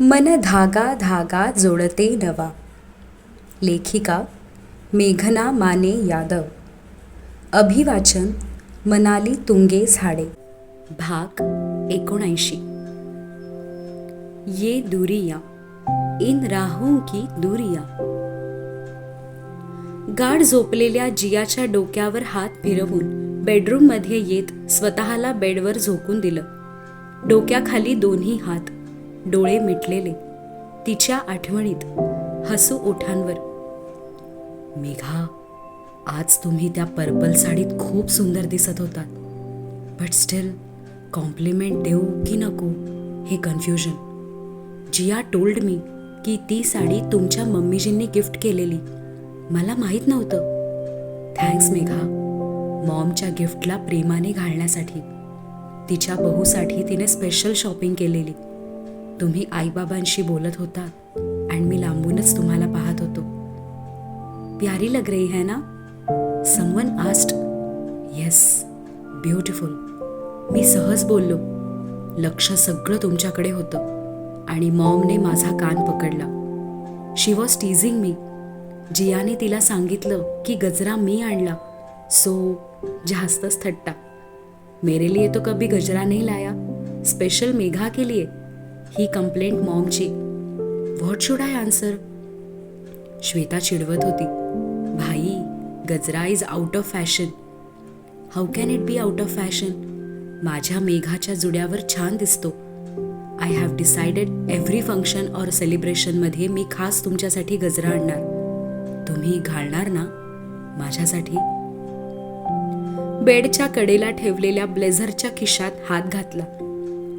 मन धागा धागा जोडते नवा. लेखिका मेघना माने यादव. अभिवाचन मनाली तुंगे झाडे. भाग एकोणऐंशी. ये दुरिया. इन राहूं की दुरिया. गाढ झोपलेल्या जियाच्या डोक्यावर हात फिरवून बेडरूममध्ये येत स्वतःला बेडवर झोकून दिलं. डोक्याखाली दोन्ही हात. डोळे मिटलेले. तिच्या आठवणीत हसू ओठांवर. मेघा आज तुम्ही त्या पर्पल साडीत खूप सुंदर दिसत होतात. बट स्टील कॉम्प्लिमेंट देऊ की नको हे कन्फ्युजन जिया टोल्ड मी की ती साडी तुमच्या मम्मीजींनी गिफ्ट केलेली. मला माहीत नव्हतं. थँक्स मेघा. मॉमच्या गिफ्टला प्रेमाने घालण्यासाठी. तिच्या बहूसाठी तिने स्पेशल शॉपिंग केलेली. तुम्ही आईबाबांशी बोलत होता आणि मी लांबूनच तुम्हाला पाहत होतो. प्यारी लग रही है ना? समवन आस्ट येस ब्युटिफुल मी सहज बोललो लक्ष सगळं तुमच्याकडे होतं. आणि मॉमने माझा कान पकडला. शी वॉज टीझिंग मी जियाने तिला सांगितलं की गजरा मी आणला सो जास्तच थट्टा. मेरे लिए तो कभी गजरा नहीं लाया. स्पेशल मेघा के लिए. ही complaint मॉमची. What should I answer Shweta चिडवत होती. भाई gajra is out of fashion how can it be out of fashion माझ्या मेघाच्या जुड्यावर छान दिसतो. I have decided every function और सेलिब्रेशनमध्ये मी खास तुमच्यासाठी गजरा आणणार. तुम्ही घालणार ना? माझ्यासाठी. बेडच्या कडेला ठेवलेल्या ब्लेझरच्या खिशात हात घातला.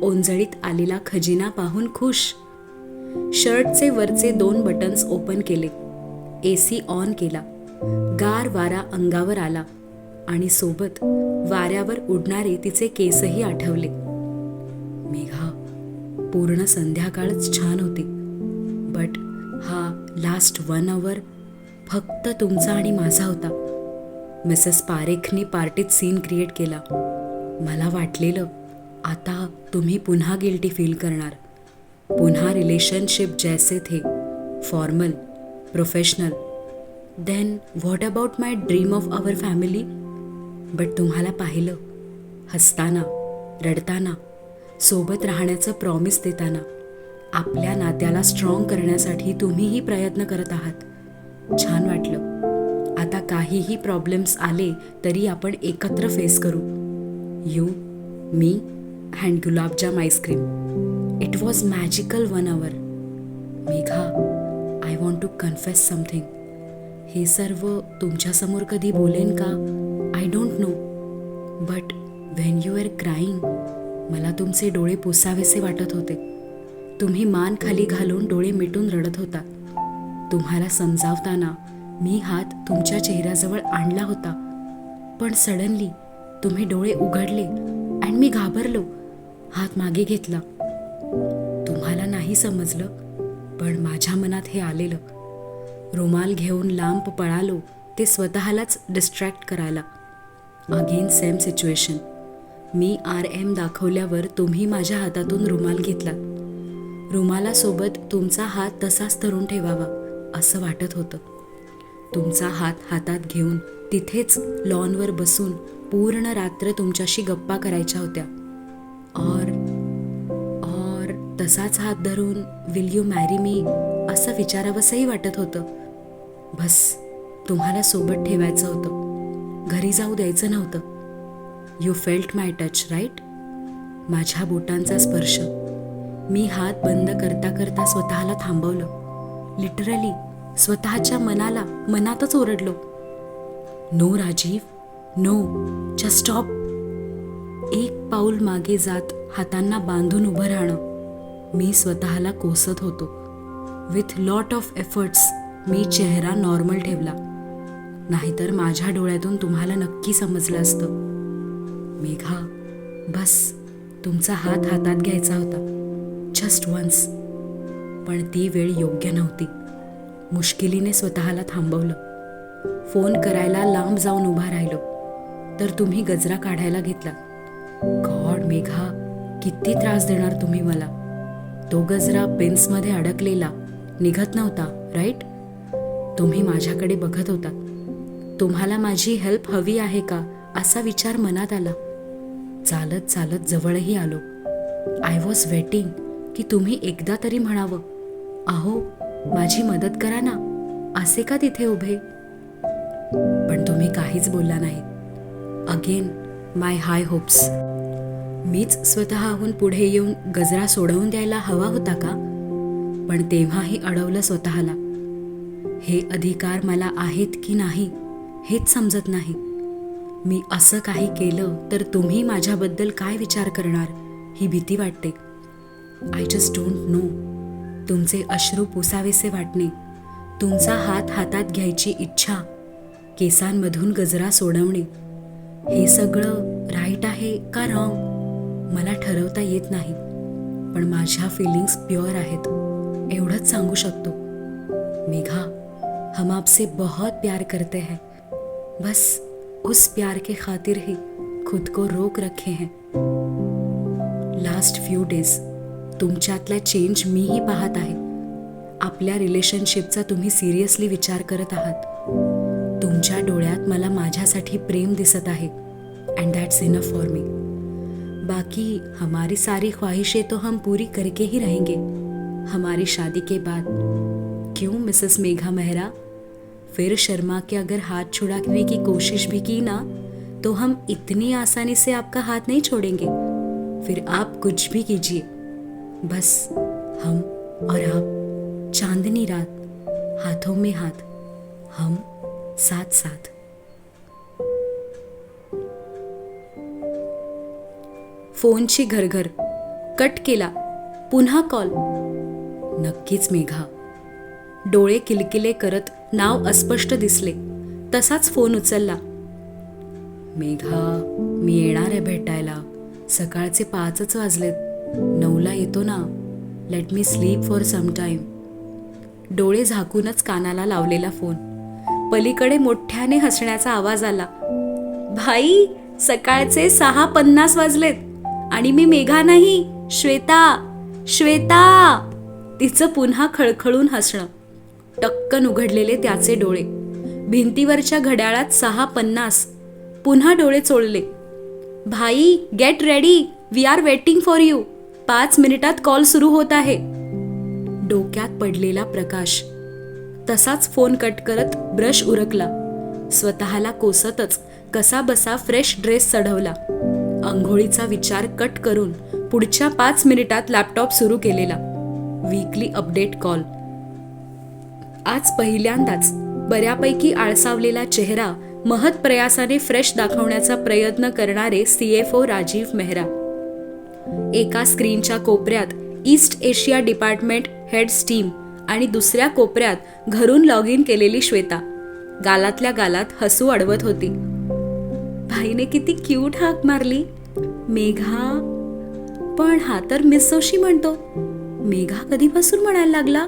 ओंजळीत आलेला खजिना पाहून खुश. शर्टचे वरचे दोन बटन्स ओपन केले. ए सी ऑन केला. गार वारा अंगावर आला. आणि सोबत वाऱ्यावर उडणारे तिचे केसही आठवले. मेघा पूर्ण संध्याकाळच छान होती. बट हा लास्ट वन आवर फक्त तुमचा आणि माझा होता. मिसेस पारेखनी पार्टीत सीन क्रिएट केला. मला वाटलेलं आता तुम्ही पुन्हा गिल्टी फील करणार. पुन्हा रिलेशनशिप जैसे थे formal professional then what about my dream of our family but तुम्हाला पाहिलं हसताना रडताना सोबत राहण्याचं प्रॉमिस देताना आपल्या नात्याला स्ट्रॉंग करण्यासाठी तुम्हीही प्रयत्न करत आहात. छान वाटलं. आता काहीही प्रॉब्लेम्स आले तरी आपण एकत्र फेस करू. You me and gulab jam ice cream it was magical one hour Megha I want to confess something हे सर्व तुमच्यासमोर कधी बोलेन का I don't know but when you are crying मला तुमचे डोळे पुसावेसे वाटत होते तुम्ही मान खाली घालून डोळे मिटून रडत होता तुम्हाला समजावताना मी हात तुमच्या चेहऱ्याजवळ आणला होता पण सडनली तुम्ही डोळे उघडले आणि मी घाबरलो हात मागे घेतला. तुम्हाला नाही समजलं पण माझ्या मनात हे आलेलं. रुमाल घेऊन लांब पळालो ते स्वतःलाच डिस्ट्रॅक्ट करायला. अगेन सेम सिच्युएशन मी आर एम दाखवल्यावर तुम्ही माझ्या हातातून रुमाल घेतला रुमालासोबत तुमचा हात तसाच धरून ठेवावा असं वाटत होतं. तुमचा हात हातात घेऊन तिथेच लॉनवर बसून पूर्ण रात्र तुमच्याशी गप्पा करायच्या होत्या. और और तसाच हात धरून विल यू मॅरी मी असं विचारावंसंही वाटत होतं. बस तुम्हाला सोबत ठेवायचं होतं. घरी जाऊ द्यायचं नव्हतं. You felt my touch right माझ्या बोटांचा स्पर्श. मी हात बंद करता करता स्वतःला थांबवलं. लिटरली स्वतःच्या मनाला मनातच ओरडलो. No Rajeev. No just stop एक पाऊल मागे जात हातांना बांधून उभं राहणं. मी स्वतःला कोसत होतो. विथ लॉट ऑफ एफर्ट्स मी चेहरा नॉर्मल ठेवला. नाहीतर माझ्या डोळ्यातून तुम्हाला नक्की समजलं असतं. मेघा बस. तुमचा हात हातात घ्यायचा होता. जस्ट वन्स पण ती वेळ योग्य नव्हती. मुश्किलीने स्वतःला थांबवलं. फोन करायला लांब जाऊन उभा राहिलो. तर तुम्ही गजरा काढायला घेतला. गॉड मेघा किती त्रास देणार तुम्ही मला? तो गजरा पेन्समध्ये अडकलेला निघत नव्हता राईट तुम्ही माझ्याकडे बघत होता. तुम्हाला माझी हेल्प हवी आहे का? असा विचार मनात आला. चालत चालत जवळही आलो. आय वॉज वेटिंग की तुम्ही एकदा तरी म्हणावं अहो माझी मदत करा ना असे का तिथे उभे? पण तुम्ही काहीच बोलला नाही. अगेन माय हाय होप्स मीच स्वतःहून पुढे येऊन गजरा सोडवून द्यायला हवा होता का? पण तेव्हाही अडवलं स्वतःला. हे अधिकार मला आहेत की नाही हेच समजत नाही. मी असं काही केलं तर तुम्ही माझ्याबद्दल काय विचार करणार ही भीती वाटते. आय जस्ट डोंट नो तुमचे अश्रू पुसावेसे वाटणे. तुमचा हात हातात घ्यायची इच्छा. केसांमधून गजरा सोडवणे. हे सगळं राईट आहे का रॉंग मला ठरवता येत नाही पण माझ्या फिलिंग्स प्युअर आहेत. एवढंच सांगू शकतो. मेघा हम आपसे बहुत प्यार करते हैं. बस उस प्यार के खातिर ही खुद को रोक रखे हैं. लास्ट फ्यू डेज तुमच्यातला चेंज मीही पाहत आहे. आपल्या रिलेशनशिपचा तुम्ही सिरियसली विचार करत आहात. तुमच्या डोळ्यात मला माझ्यासाठी प्रेम दिसत आहे. And that's enough for me बाकी हमारी सारी ख्वाहिशें तो हम पूरी करके ही रहेंगे। हमारी शादी के बाद क्यों मिसेस मेघा मेहरा? फिर शर्मा के अगर हाथ छुड़ाने की कोशिश भी की ना तो हम इतनी आसानी से आपका हाथ नहीं छोड़ेंगे। फिर आप कुछ भी कीजिए। बस हम और आप, चांदनी रात, हाथों में हाथ, हम साथ साथ फोनची घरघर. कट केला. पुन्हा कॉल. नक्कीच मेघा. डोळे किलकिले करत नाव अस्पष्ट दिसले. तसाच फोन उचलला. मेघा मी येणार आहे भेटायला. सकाळचे पाचच वाजलेत. नऊला येतो ना. Let me sleep for some time डोळे झाकूनच कानाला लावलेला फोन. पलीकडे मोठ्याने हसण्याचा आवाज आला. भाई सकाळचे सहा पन्नास वाजलेत. आणि मी मेघा नाही श्वेता श्वेता. तिचं पुन्हा खळखळून हसणं. टक्कन उघडलेले त्याचे डोळे. भिंतीवरच्या घड्याळात सहा पन्नास. पुन्हा डोळे चोळले. भाई get ready we are waiting for you पाच मिनिटात कॉल सुरू होत आहे. डोक्यात पडलेला प्रकाश. तसाच फोन कट करत ब्रश उरकला. स्वतःला कोसतच कसा बसा फ्रेश ड्रेस चढवला. आंघोळीचा विचार कट करून पुढच्या पाच मिनिटात लॅपटॉप सुरू केलेला. वीकली अपडेट कॉल आज पहिल्यांदाच बऱ्यापैकी आळसावलेला चेहरा महत प्रयासाने फ्रेश दाखवण्याचा प्रयत्न करणारे सीएफओ राजीव मेहरा. एका स्क्रीनच्या कोपऱ्यात east Asia department heads team आणि दुसऱ्या कोपऱ्यात घरून लॉग इन केलेली श्वेता. गालातल्या गालात हसू अडवत होती. भाईने किती क्यूट हाक मारली. मेघा पण हा तर मिस जोशी म्हणतो. मेघा कधीपासून म्हणायला लागला?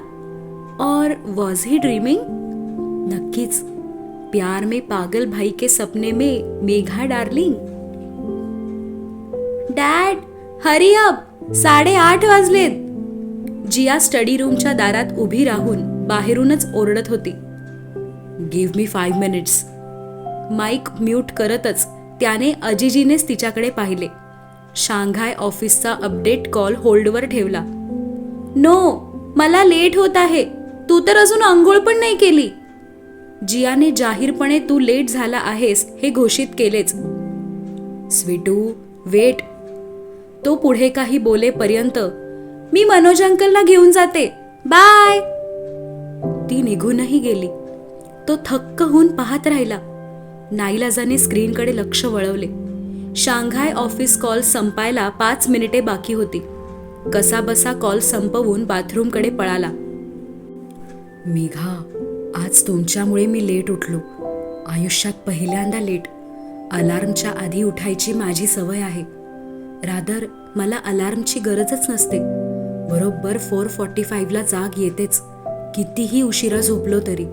और वॉज ही ड्रीमिंग नक्कीच. प्यार में पागल भाई के सपने में Megha darling dad hurry up साडेआठ वाजलेत. जिया स्टडी रूमच्या दारात उभी राहून बाहेरूनच ओरडत होती. Give me five minutes mic mute करतच त्याने अजिजीनेच तिच्याकडे पाहिले. शांघाय ऑफिसचा अपडेट कॉल होल्डवर ठेवला. नो मला लेट होत आहे. तू तर अजून आंघोळ पण नाही केली. जियाने जाहीरपणे तू लेट झाला आहेस हे घोषित केलेच. स्वीटू वेट. तो पुढे काही बोलेपर्यंत मी मनोज अंकलला घेऊन जाते. बाय. ती निघूनही गेली. तो थक्क होऊन पाहत राहिला. नाईलाजाने स्क्रीनकडे लक्ष वळवले. शांघाय ऑफिस कॉल संपायला पाच मिनिटे बाकी होती. कसाबसा कॉल संपवून बाथरूमकडे पळाला. मेघा आज तुमच्यामुळे मी लेट उठलो. आयुष्यात पहिल्यांदा लेट. अलार्मच्या आधी उठायची माझी सवय आहे. रादर मला अलार्मची गरजच नसते. बरोबर फोर फॉर्टी फाईव्हला जाग येतेच. कितीही उशिरा झोपलो तरी.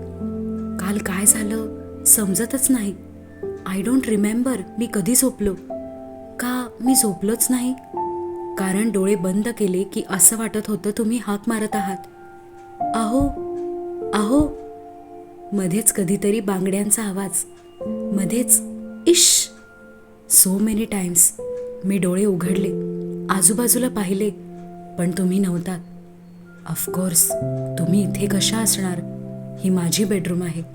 काल काय झालं? समजतच नाही. आय डोंट रिमेंबर मी कधी झोपलो. का मी झोपलोच नाही? कारण डोळे बंद केले की असं वाटत होतं तुम्ही हाक मारत आहात. आहो आहो मध्येच कधीतरी बांगड्यांचा आवाज. मध्येच इश सो मेनी टाइम्स मी डोळे उघडले आजूबाजूला पाहिले पण तुम्ही नव्हता. ऑफकोर्स तुम्ही इथे कशा असणार? ही माझी बेडरूम आहे.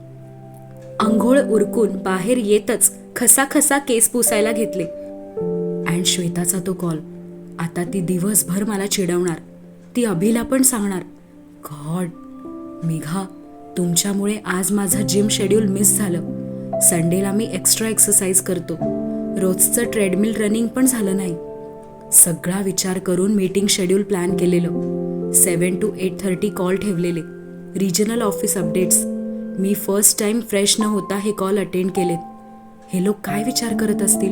आंघोळ उरकून बाहेर येतच खसाखसा केस पुसायला घेतले. अँड श्वेताचा तो कॉल. आता ती दिवसभर मला चिडवणार. ती अभिला पण सांगणार. गॉड मेघा तुमच्यामुळे आज माझं जिम शेड्यूल मिस झालं. संडेला मी एक्स्ट्रा एक्सरसाइज करतो. रोजचं ट्रेडमिल रनिंग पण झालं नाही. सगळा विचार करून मीटिंग शेड्यूल प्लॅन केलेलं. Seven to eight thirty call ठेवलेले. Regional office updates. मी फर्स्ट टाइम फ्रेश न होता हे कॉल अटेंड केलेत हे लोक काय विचार करत असतील?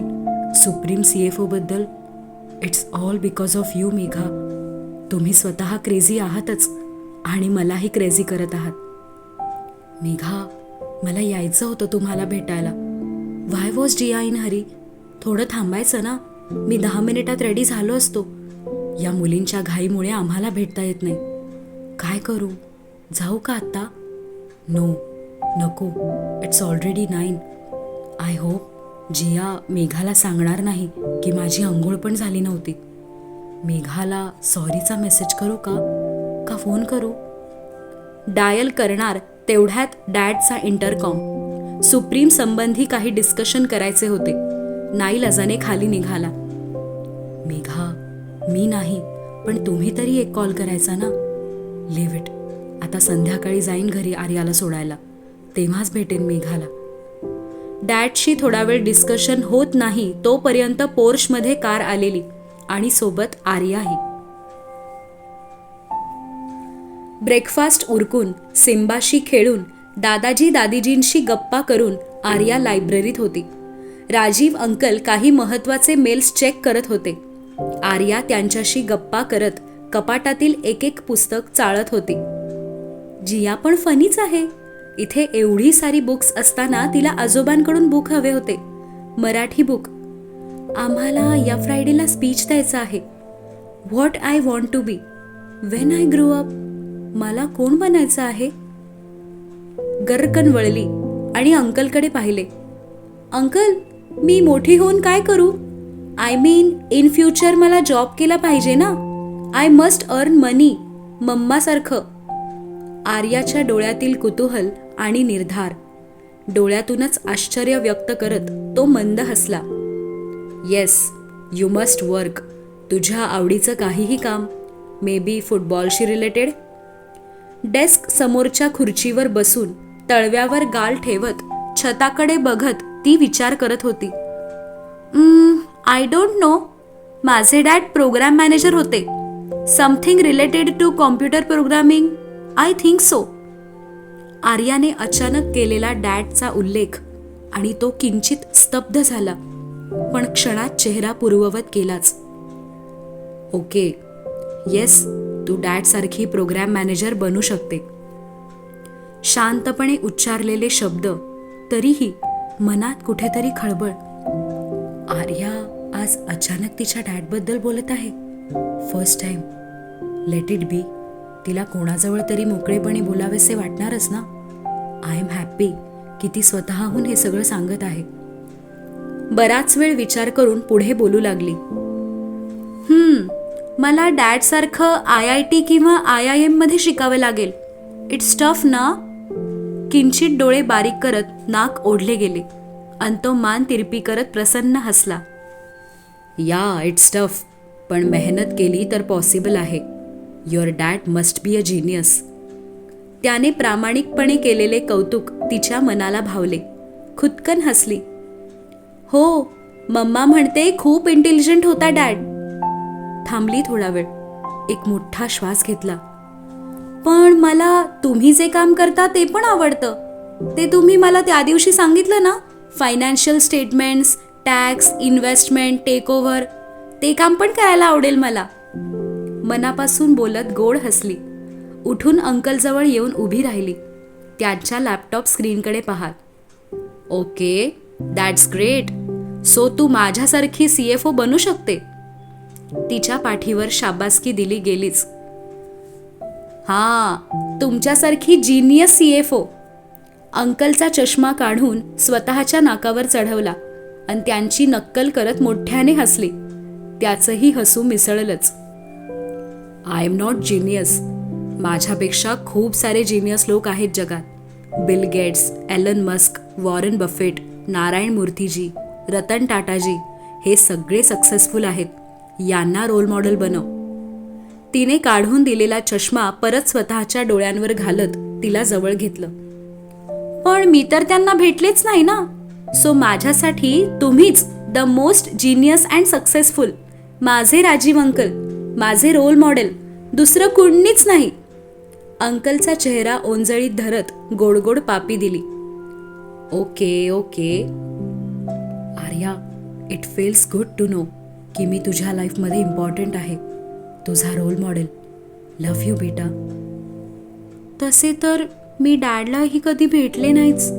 Supreme C F ओबद्दल it's all because of you Megha. तुम्ही स्वतः क्रेझी आहातच आणि मलाही क्रेझी करत आहात. मेघा मला यायचं होतं तुम्हाला भेटायला. Why was Jiya in hurry थोडं थांबायचं ना? मी दहा मिनिटात रेडी झालो असतो. या मुलींच्या घाईमुळे आम्हाला भेटता येत नाही. काय करू? जाऊ का आत्ता? नो नको it's already nine I hope Jiya मेघाला सांगणार नाही की माझी आंघोळ पण झाली नव्हती. मेघाला सॉरीचा मेसेज करू का? का फोन करू? डायल करणार तेवढ्यात डॅडचा इंटरकॉम सुप्रीम संबंधी काही डिस्कशन करायचे होते. नाईलाजाने खाली निघाला. मेघा मी नाही पण तुम्ही तरी एक कॉल करायचा ना? लिव्ह इट आता संध्याकाळी जाईन घरी आर्याला सोडायला. तेव्हाच भेटेन मेघाला. डॅडशी थोडा वेळ डिस्कशन होत नाही तोपर्यंत पोर्शमध्ये कार आलेली आणि सोबत आर्याही. ब्रेकफास्ट उरकून सिंबाशी खेळून दादाजी दादीजींशी गप्पा करून आर्या लायब्ररीत होती. राजीव अंकल काही महत्त्वाचे मेल्स चेक करत होते. आर्या त्यांच्याशी गप्पा करत कपाटातील एक एक पुस्तक चाळत होती. जिया पण फनीच आहे इथे एवढी सारी बुक्स असताना तिला आजोबांकडून बुक हवे होते. मराठी बुक. आम्हाला या फ्रायडेला स्पीच द्यायचं आहे. What I want to be. When I grow up मला कोण बनायचं आहे? गर्रकन वळली आणि अंकलकडे पाहिले. अंकल मी मोठी होऊन काय करू? आय मीन इन फ्युचर मला जॉब केला पाहिजे ना? आय मस्ट अर्न मनी मम्मासारखं. आर्याच्या डोळ्यातील कुतूहल आणि निर्धार. डोळ्यातूनच आश्चर्य व्यक्त करत तो मंद हसला. येस यू मस्ट वर्क तुझ्या आवडीचं काहीही काम. मे बी फुटबॉलशी रिलेटेड डेस्क समोरच्या खुर्चीवर बसून तळव्यावर गाल ठेवत छताकडे बघत ती विचार करत होती. आय डोंट नो माझे डॅड प्रोग्राम मॅनेजर होते. Something related to computer programming I think so आर्याने अचानक केलेला डॅडचा उल्लेख आणि तो किंचित स्तब्ध झाला पण क्षणात चेहरा पूर्ववत केलाच ओके येस तू डॅडसारखी प्रोग्राम मॅनेजर बनू शकते. शांतपणे उच्चारलेले शब्द तरीही मनात कुठेतरी खळबळ. आर्या आज अचानक तिच्या डॅडबद्दल बोलत आहे. First time. Let it be. तिला कोणाजवळ तरी मोकळेपणे बोलावेसे वाटणारच ना? आय एम हॅप्पी की ती स्वतःहून हे सगळं सांगत आहे. बराच वेळ विचार करून पुढे बोलू लागली. हम्म मला डॅडसारखं आय आय टी किंवा आय आय एममध्ये शिकावं लागेल. इट्स टफ ना? किंचित डोळे बारीक करत नाक ओढले गेले. अन तो मान तिरपी करत प्रसन्न हसला. या इट्स टफ पण मेहनत केली तर पॉसिबल आहे. Your dad must be a genius त्याने प्रामाणिकपणे केलेले कौतुक तिच्या मनाला भावले. खुदकन हसली. हो मम्मा म्हणते खूप इंटेलिजंट होता डॅड थांबली थोडा वेळ. एक मोठा श्वास घेतला. पण मला तुम्ही जे काम करता ते पण आवडतं. ते तुम्ही मला त्या दिवशी सांगितलं ना? Financial statements tax investment take over ते काम पण करायला आवडेल मला. मनापासून बोलत गोड हसली. उठून अंकलजवळ येऊन उभी राहिली. त्यांच्या लॅपटॉप स्क्रीनकडे पाहात. ओके दॅट्स ग्रेट सो तू माझ्यासारखी सी एफ ओ बनू शकते? तिच्या पाठीवर शाबासकी दिली गेलीच. हा तुमच्यासारखी जिनियस सी एफ ओ अंकलचा चष्मा काढून स्वतःच्या नाकावर चढवला आणि त्यांची नक्कल करत मोठ्याने हसली. त्याचंही हसू मिसळलंच. आय एम नॉट जिनियस माझ्यापेक्षा खूप सारे जिनियस लोक आहेत जगात. Bill Gates Elon Musk Warren Buffett Narayan मूर्तीजी Ratan टाटाजी हे सगळे सक्सेसफुल आहेत. यांना रोल मॉडेल बनव. तिने काढून दिलेला चष्मा परत स्वतःच्या डोळ्यांवर घालत तिला जवळ घेतलं. पण मी तर त्यांना भेटलेच नाही ना. सो माझ्यासाठी तुम्हीच the most genius and successful माझे राजीव अंकल माझे रोल मॉडेल दुसरं कुणीच नाही. अंकलचा चेहरा ओंजळीत धरत गोडगोड पापी दिली. Okay okay. Arya it feels good to know की मी तुझ्या लाईफमध्ये इम्पॉर्टंट आहे. तुझा रोल मॉडेल लव्ह यू बेटा. तसे तर मी डॅडलाही कधी भेटले नाहीच.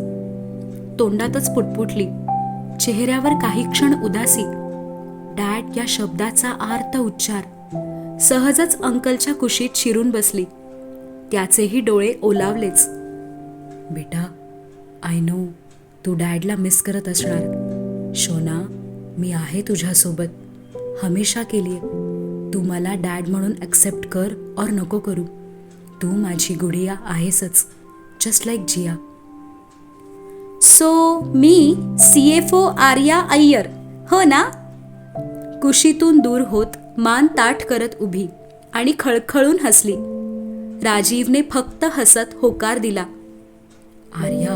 तोंडातच पुटपुटली. चेहऱ्यावर काही क्षण उदासी. डॅड या शब्दाचा आर्त उच्चार. सहजच अंकलच्या कुशीत शिरून बसली. त्याचेही डोळे ओलावलेच. बेटा आय नो तू डॅडला मिस करत असणार. शोना मी आहे तुझ्यासोबत. हमेशा केली तू मला डॅड म्हणून ॲक्सेप्ट कर और नको करू. तू माझी गुडिया आहेसच जस्ट लाईक जिया. सो मी C F O Arya Iyer हो ना? कुशीतून दूर होत मान ताठ करत उभी आणि खळखळून हसली. राजीवने फक्त हसत होकार दिला. आर्या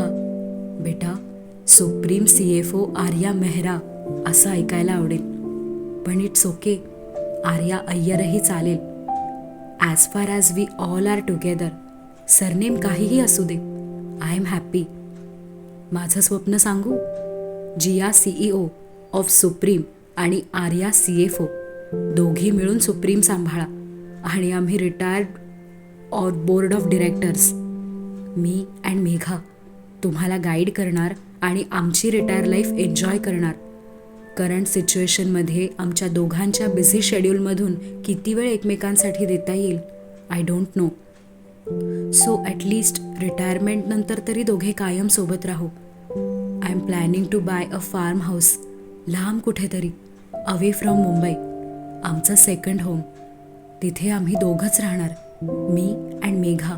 बेटा Supreme C F O Arya Mehra असं ऐकायला आवडेल. पण इट्स ओके आर्या अय्यरही चालेल. As far as we all are together surname काहीही असू दे. आय एम हॅपी माझं स्वप्न सांगू? जिया सीईओ ऑफ सुप्रीम आणि आर्या सी एफ ओ दोघी मिळून सुप्रीम सांभाळा आणि आम्ही retired or board of directors me and Megha तुम्हाला गाईड करणार आणि आमची रिटायर लाईफ एन्जॉय करणार. करंट सिच्युएशनमध्ये आमच्या दोघांच्या बिझी शेड्यूलमधून किती वेळ एकमेकांसाठी देता येईल? I don't know so at least रिटायरमेंटनंतर तरी दोघे कायम सोबत राहू. I am planning to buy a farm house लांब कुठेतरी अवे फ्रॉम मुंबई आमचं सेकंड होम तिथे आम्ही दोघंच राहणार. मी and Megha.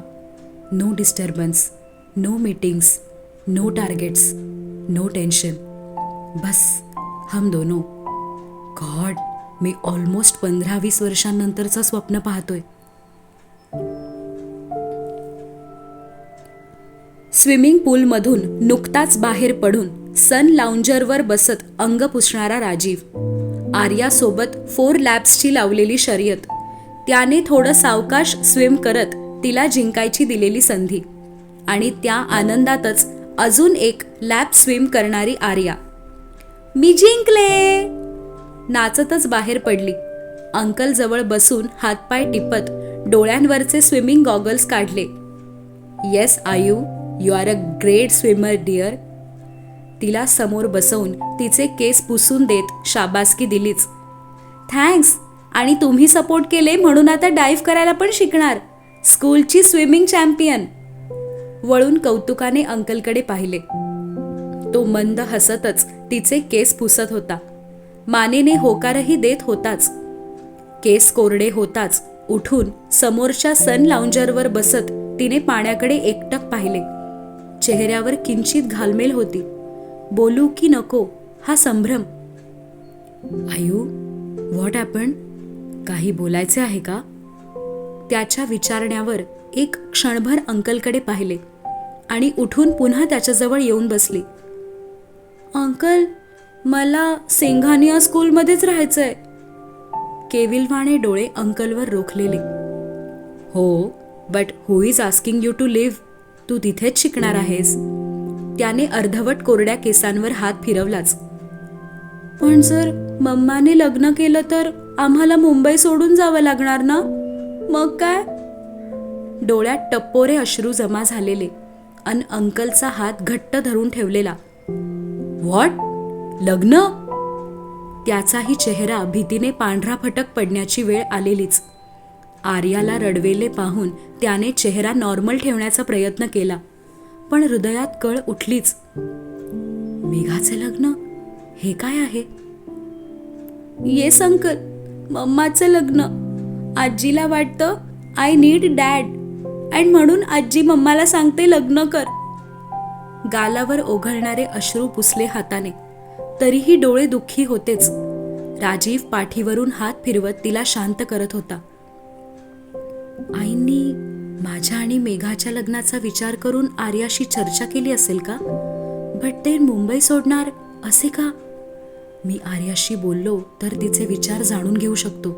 No disturbance no meetings no targets no tension बस हम दोनो. गॉड मी ऑलमोस्ट पंधरा वीस वर्षांनंतरचं स्वप्न पाहतोय. स्विमिंग पूलमधून नुकताच बाहेर पडून सन लाउंजरवर बसत अंग पुसणारा राजीव. आर्यासोबत फोर लॅब्सची लावलेली शर्यत. त्याने थोडं सावकाश स्विम करत तिला जिंकायची दिलेली संधी. आणि त्या आनंदातच अजून एक लॅब स्विम करणारी आर्या. मी जिंकले! नाचतच बाहेर पडली. अंकल जवळ बसून हातपाय टिपत डोळ्यांवरचे स्विमिंग गॉगल्स काढले. Yes Aayu you are a great swimmer dear तिला समोर बसवून तिचे केस पुसून देत शाबासकी दिलीच. थँक्स. आणि तुम्ही सपोर्ट केले म्हणून आता डाईव्ह करायला पण शिकणार. स्कूलची स्विमिंग चॅम्पियन. वळून कौतुकाने अंकलकडे पाहिले. तो मंद हसतच तिचे केस पुसत होता. मानेने होकारही देत होताच. केस कोरडे होताच. उठून समोरच्या सन लाउंजरवर बसत तिने पाण्याकडे एकटक पाहिले. चेहऱ्यावर किंचित घालमेल होती. बोलू की नको हा संभ्रम. आयू व्हॉट ॲपन काही बोलायचे आहे का? त्याच्या विचारण्यावर एक क्षणभर अंकलकडे पाहिले आणि उठून पुन्हा त्याच्याजवळ येऊन बसली. अंकल मला सिंघानिया स्कूलमध्येच राहायचंय. केविलवाणे डोळे अंकलवर रोखलेले. हो but who is asking you to leave तू तिथेच शिकणार आहेस. त्याने अर्धवट कोरड्या केसांवर हात फिरवलाच. पण जर मम्माने लग्न केलं तर आम्हाला मुंबई सोडून जावं लागणार ना? मग काय? डोळ्यात टप्पोरे अश्रू जमा झालेले अन अंकलचा हात घट्ट धरून ठेवलेला. व्हॉट? लग्न? त्याचाही चेहरा भीतीने पांढरा फटक पडण्याची वेळ आलेलीच. आर्याला रडवेले पाहून त्याने चेहरा नॉर्मल ठेवण्याचा प्रयत्न केला. पण हृदयात कळ उठलीच. मेघाचे लग्न हे काय आहे? येस अंकल मम्माचं लग्न. आजीला वाटतं आय नीड डॅड अँड म्हणून आजी मम्माला सांगते लग्न कर. गालावर ओघळणारे अश्रू पुसले हाताने. तरीही डोळे दुःखी होतेच. राजीव पाठीवरून हात फिरवत तिला शांत करत होता. आईंनी माझ्या आणि मेघाच्या लग्नाचा विचार करून आर्याशी चर्चा केली असेल का? बट ते मुंबई सोडणार असे का? मी आर्याशी बोललो तर तिचे विचार जाणून घेऊ शकतो.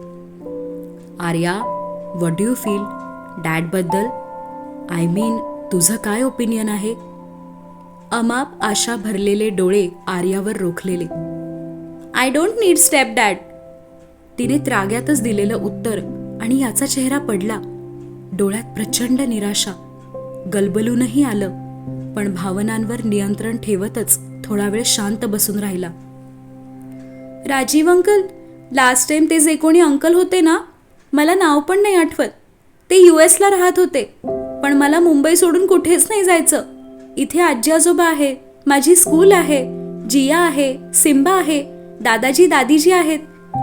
Arya what do you feel डॅडबद्दल I mean तुझं काय ओपिनियन आहे? अमाप आशा भरलेले डोळे आर्यावर रोखलेले. I don't need step dad तिने त्राग्यातच दिलेलं उत्तर आणि याचा चेहरा पडला. डोळ्यात प्रचंड निराशा. गलबलूनही आलं पण भावनांवर नियंत्रण ठेवतच थोडा वेळ शांत बसून राहिला. राजीव अंकल लास्ट टाइम ते जे कोणी अंकल होते ना मला नाव पण नाही आठवत. ते यू एसला राहत होते पण मला मुंबई सोडून कुठेच नाही जायचं. इथे आजी आजोबा आहे माझी स्कूल आहे जिया आहे सिम्बा आहे दादाजी दादीजी आहेत.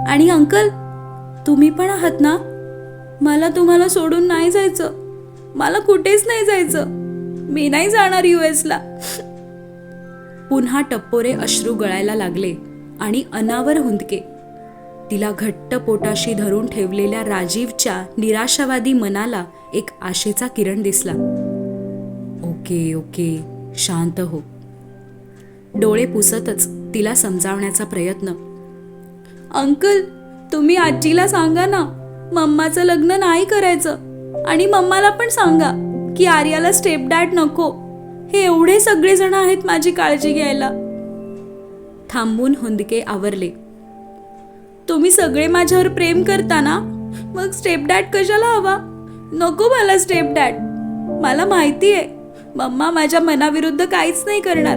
आणि अंकल तुम्ही पण आहात ना? मला तुम्हाला सोडून नाही जायचं. मला कुठेच नाही जायचं. मी नाही जाणार यू एसला. पुन्हा टप्पोरे अश्रू गळायला लागले आणि अनावर हुंदके. तिला घट्ट पोटाशी धरून ठेवलेल्या राजीवच्या निराशावादी मनाला एक आशेचा किरण दिसला. ओके ओके शांत हो. डोळे पुसतच तिला समजावण्याचा प्रयत्न. अंकल तुम्ही आजीला सांगा ना. मम्माचं लग्न नाही करायचं. आणि मम्माला पण सांगा की आर्याला स्टेप डॅड नको. हे एवढे सगळेजण आहेत माझी काळजी घ्यायला. थांबून हुंदके आवरले. तुम्ही सगळे माझ्यावर प्रेम करता ना? मग स्टेप डॅड कशाला हवा? नको मला स्टेप डॅड मला माहिती आहे मम्मा माझ्या मनाविरुद्ध काहीच नाही करणार.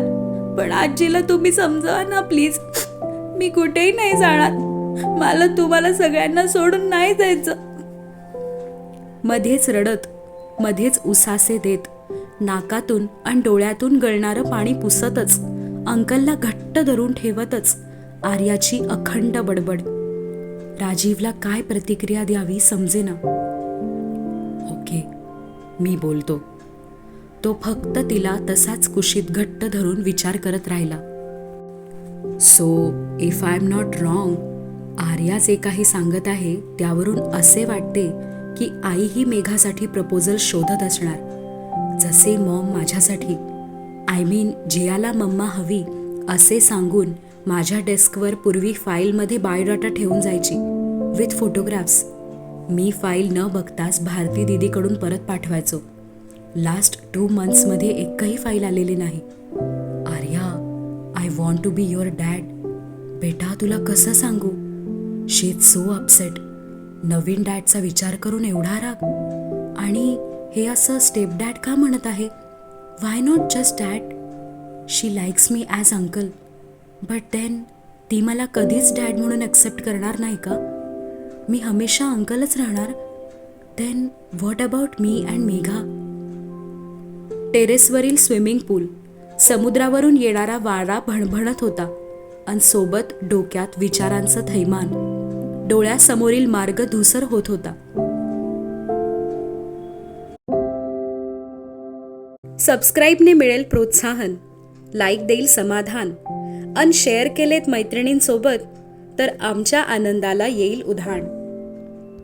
पण आजीला तुम्ही समजावा ना प्लीज मी कुठेही नाही जाणार. मला तुम्हाला सगळ्यांना सोडून नाही जायचं. मध्येच रडत मध्येच उसासे देत नाकातून आणि डोळ्यातून गळणारं पाणी पुसतच अंकलला घट्ट धरून ठेवतच आर्याची अखंड बडबड. राजीवला काय प्रतिक्रिया द्यावी समजेना. ओके मी बोलतो. तो फक्त तिला तसाच कुशीत घट्ट धरून विचार करत राहिला. So if I am not wrong Arya जे काही सांगत आहे त्यावरून असे वाटते की आई ही मेघासाठी प्रपोजल शोधत असणार. जसे मॉम माझ्यासाठी. आय मीन जियाला मम्मा हवी असे सांगून माझ्या डेस्कवर पूर्वी फाईलमध्ये बायोडाटा ठेवून जायची. विथ फोटोग्राफ्स मी फाईल न बघताच भारती दिदीकडून परत पाठवायचो. लास्ट टू मंथ्समध्ये एकही फाईल आलेली नाही. Arya I want to be your dad बेटा तुला कसं सांगू? शी इज सो अपसेट नवीन डॅडचा विचार करून एवढा राग. आणि हे असं स्टेप डॅड का म्हणत आहे? Why not just dad she likes me as uncle but then ती मला कधीच डॅड म्हणून ॲक्सेप्ट करणार नाही का? मी हमेशा अंकलच राहणार. Then what about me and Megha टेरेसवरील swimming pool समुद्रावरून येणारा वारा भणभणत होता. आणि सोबत डोक्यात विचारांचं थैमान. डोळ्यासमोरील मार्ग धुसर होत होता. सबस्क्राईबने मिळेल प्रोत्साहन. लाईक देईल समाधान. अन शेअर केलेत मैत्रिणींसोबत तर आमच्या आनंदाला येईल उधाण.